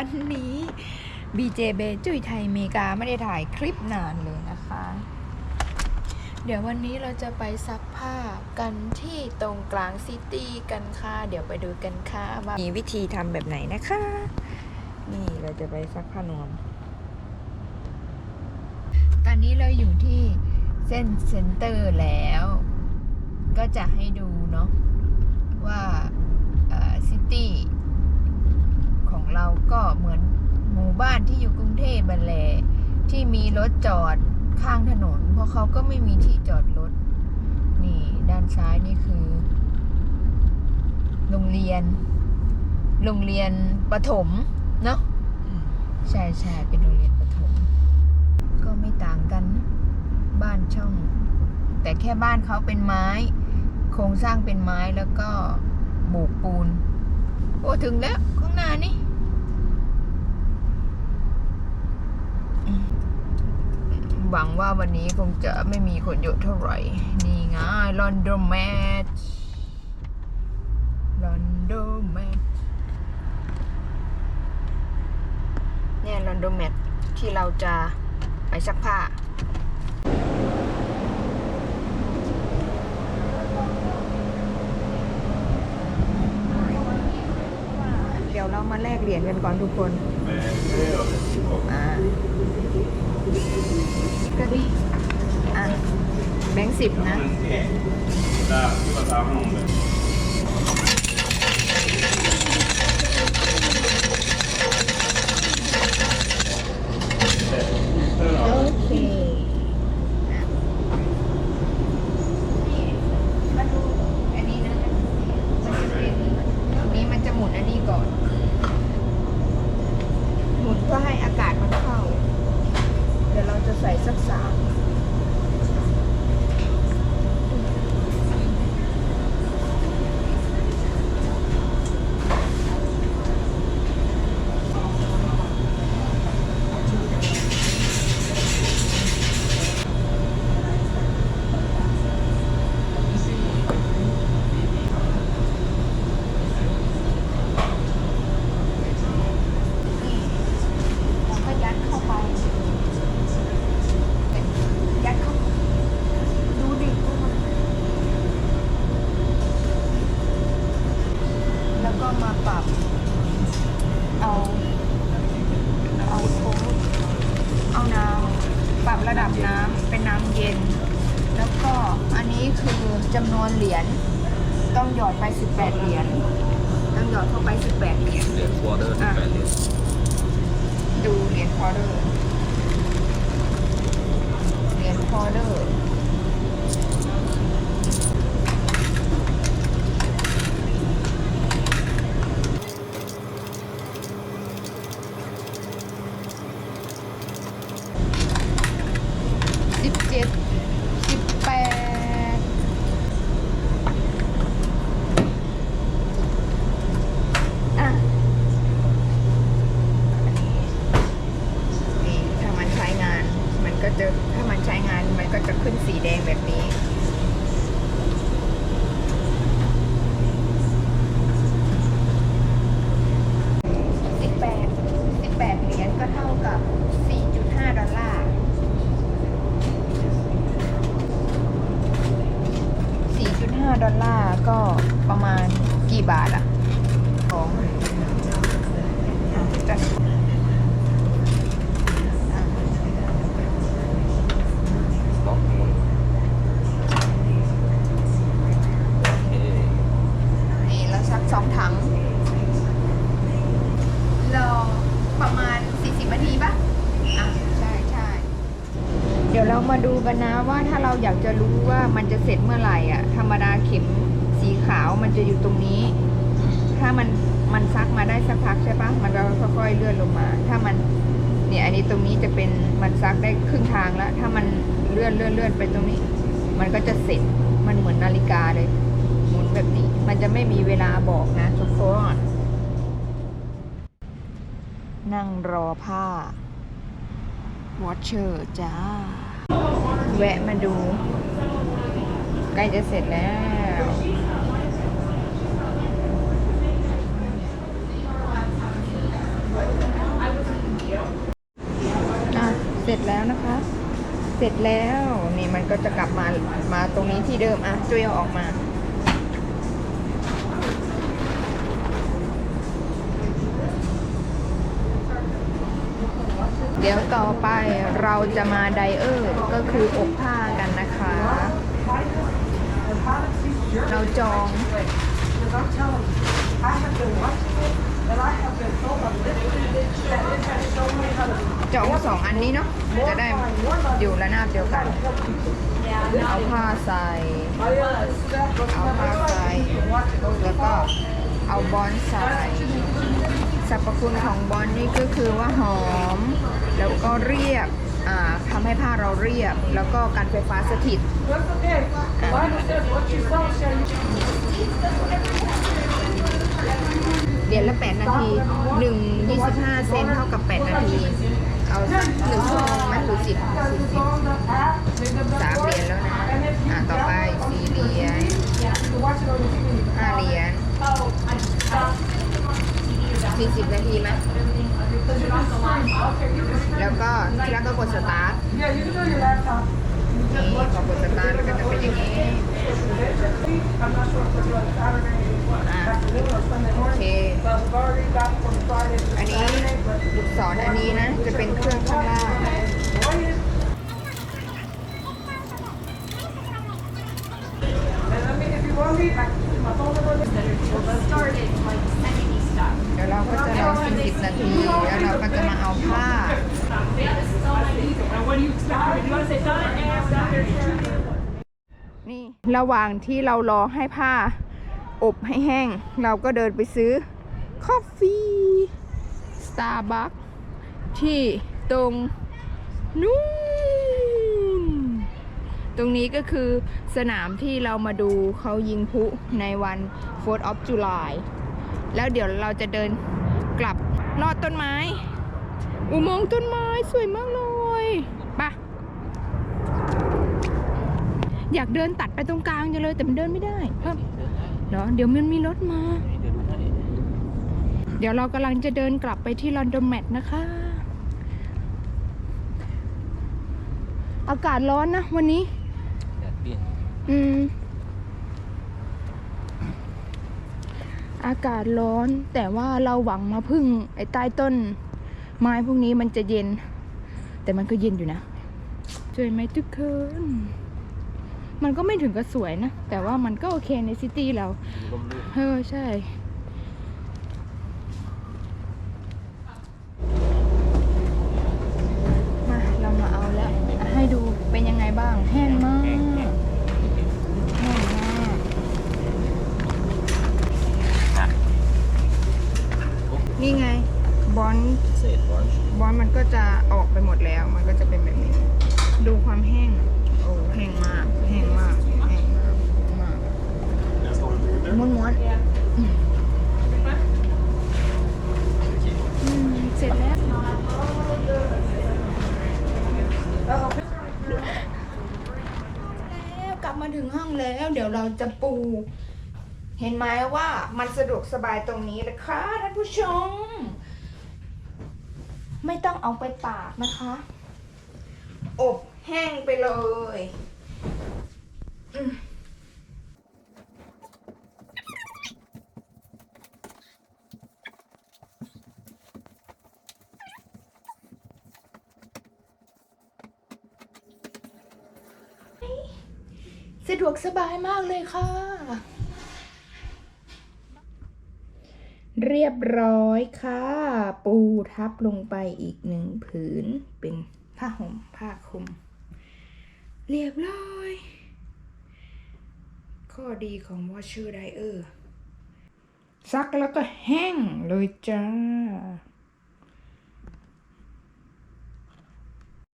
วันนี้ BJ เบจุยไทยเมกาไม่ได้ถ่ายคลิปนานเลยนะคะ เดี๋ยววันนี้เราจะไปซักผ้ากันที่ตรงกลางซิตี้กันค่ะ เดี๋ยวไปดูกันค่ะว่ามีวิธีทำแบบไหนนะคะ นี่เราจะไปซักผ้านวม ตอนนี้เราอยู่ที่เส้นเซ็นเตอร์แล้ว ก็จะให้ดูเนาะว่าซิตี้ของเราก็เหมือนหมู่บ้านที่อยู่กรุงเทพบันแหละ ที่มีรถจอดข้างถนน เพราะเขาก็ไม่มีที่จอดรถ นี่ด้านซ้ายนี่คือ โรงเรียน โรงเรียนประถม เนาะใช่ใช่เป็นโรงเรียนประถม ก็ไม่ต่างกันบ้านช่อง แต่แค่บ้านเขาเป็นไม้ โครงสร้างเป็นไม้แล้วก็โบกปูน โอ้ถึงแล้วข้างหน้านี่อืม หวังว่าวันนี้คงจะไม่มีคนเยอะเท่าไหร่ นี่ไงลอนดอนแมทลอนดอนแมทเนี่ยลอนดอนแมทที่เราจะไปซักผ้าเดี๋ยวเรามาแลกเหรียญกันก่อนทุกคน กระดิอะแบงค์สิบนะเคนะนี่มาดูอันนี้นะ มันจะเป็นตรงนี้มันจะหมุนอันนี้ก่อน หมุนเพื่อให้อากาศมันเข้า เดี๋ยวเราจะใส่สักสามนี่แล้วก็ยัดเข้าไป ยัดเข้าไปดูดิว่ามันแล้วก็มาปรับ เอา เอาโค้ดเอาน้ำปรับระดับน้ำเป็นน้ำเย็น แล้วก็อันนี้คือ จำนวนเหรียญต้องหยอดไป 18 เหรียญต้องหยอดเข้าไป 18 เหรียญเหรียญควอเตอร์สิบแปดเหรียญดูเหรียญพอเดอร์เหรียญพอเดอร์สิบเจ็ดสิบแปดอะ อันนี้นี่ถ้ามันใช้งาน มันก็จะถ้ามันใช้งานมันก็จะขึ้นสีแดงแบบนี้ สิบแปดสิบแปดเหรียญก็เท่ากับ 4.5 ดอลลาร์ 4.5 ดอลลาร์ก็ประมาณกี่บาทอะของจะ ล็อกมูลโอเค นี่เราซักสองถังรอประมาณ 40นาทีปะอะ ใช่ใช่เดี๋ยวเรา มาดูกันนะว่าถ้าเราอยากจะรู้ว่ามันจะเสร็จเมื่อไหร่อะ ธรรมดาเข็มสีขาวมันจะอยู่ตรงนี้ ถ้ามันมันซักมาได้สักพักใช่ปะมันก็ค่อยๆเลื่อนลงมา ถ้ามันเนี่ยอันนี้ตรงนี้จะเป็นมันซักได้ครึ่งทางแล้ว ถ้ามันเลื่อนเลื่อนเลื่อนไปตรงนี้ มันก็จะเสร็จมันเหมือนนาฬิกาเลย หมุนแบบนี้ มันจะไม่มีเวลาบอกนะทุกคนนั่งรอผ้า วอชเชอร์จ้า แวะมาดู ใกล้จะเสร็จแล้ว อะ เสร็จแล้วนะคะ เสร็จแล้ว นี่มันก็จะกลับมา มาตรงนี้ที่เดิม อะจุยเอาออกมา เดี๋ยวต่อไปเราจะมาไดเออร์ก็คืออบผ้ากันนะคะ เราจอง จองสองอันนี้เนาะจะได้อยู่ระนาบเดียวกัน เอาผ้าใส่ เอาผ้าใส่ แล้วก็เอาบอนใส่ สรรพคุณของบอนนี่ก็คือว่าหอม แล้วก็เรียบอ่าทำให้ผ้าเราเรียบ แล้วก็การไฟฟ้าสถิต That's okay. The Bible says what you sow shall you เดี๋ยวละ 8 นาที 1 25 เซนเท่ากับ 8 นาที เอาหนึ่งชั่วโมงไหมหรือสิบสี่สิบสามเหรียญแล้วนะ อะ ต่อไปสี่เหรียญห้าเหรียญ สี่สิบนาทีไหมแล้วก็ที่แล้วก็กดสตาร์ทนี่พอกดสตาร์ทก็จะเป็นอย่างนี้โอเค อันนี้ลูกศรอันนี้นะ จะเป็นเครื่องข้างล่าง And I mean, if you want me, I can put my phone number. started like sending me stuff. เดี๋ยวเราก็จะรอ40 นาที แล้วเราก็จะมาเอาผ้า And what do you expect her to do? You want to say something? นี่ ระหว่างที่เรารอให้ผ้าอบให้แห้ง เราก็เดินไปซื้อคอฟฟี่สตาร์บัคที่ตรงนู้นตรงนี้ก็คือสนามที่เรามาดูเขายิงพุในวัน 4th of July แล้วเดี๋ยวเราจะเดินกลับลอดต้นไม้ อุโมงค์ต้นไม้สวยมากเลยไปะ อยากเดินตัดไปตรงกลางจังเลยแต่มันเดินไม่ได้เพิ่มเหรอเดี๋ยวมันมีรถมาเดี๋ยวดูให้เดี๋ยวเรากำลังจะเดินกลับไปที่ลอนดอนแมทนะคะ อากาศร้อนนะวันนี้แดดเปรี้ยงอืมอากาศร้อนแต่ว่าเราหวังมาพึ่งไอ้ใต้ต้น ไม้พวกนี้มันจะเย็น แต่มันก็เย็นอยู่นะสวยไหมทุกคน มันก็ไม่ถึงกับสวยนะ แต่ว่ามันก็โอเคในซิตี้เราดูร่มรื่นเออใช่มาเรามาเอาแล้วให้ดูเป็นยังไงบ้าง แห้งมาก แห้งมากนี่ไง บอลเศษบอลบอลมันก็จะออกไปหมดแล้ว มันก็จะเป็นแบบนี้ ดูความแห้ง โอ้แห้งมาก แห้งมาก แห้งมากมากม้วนม้วนๆอืมอืมเสร็จแล้ว แล้วกลับมาถึงห้องแล้ว เดี๋ยวเรา จะปู เห็นไหมว่ามันสะดวกสบายตรงนี้นะคะท่านผู้ชม ไม่ต้องเอาไปตากนะคะ อบแห้งไปเลย อืม ดวกสบายมากเลยค่ะ เรียบร้อยค่ะ ปูทับลงไปอีกหนึ่งผืน เป็นผ้าห่มผ้าคลุม เรียบร้อย ข้อดีของ washer dryer ซักแล้วก็แห้งเลยจ้า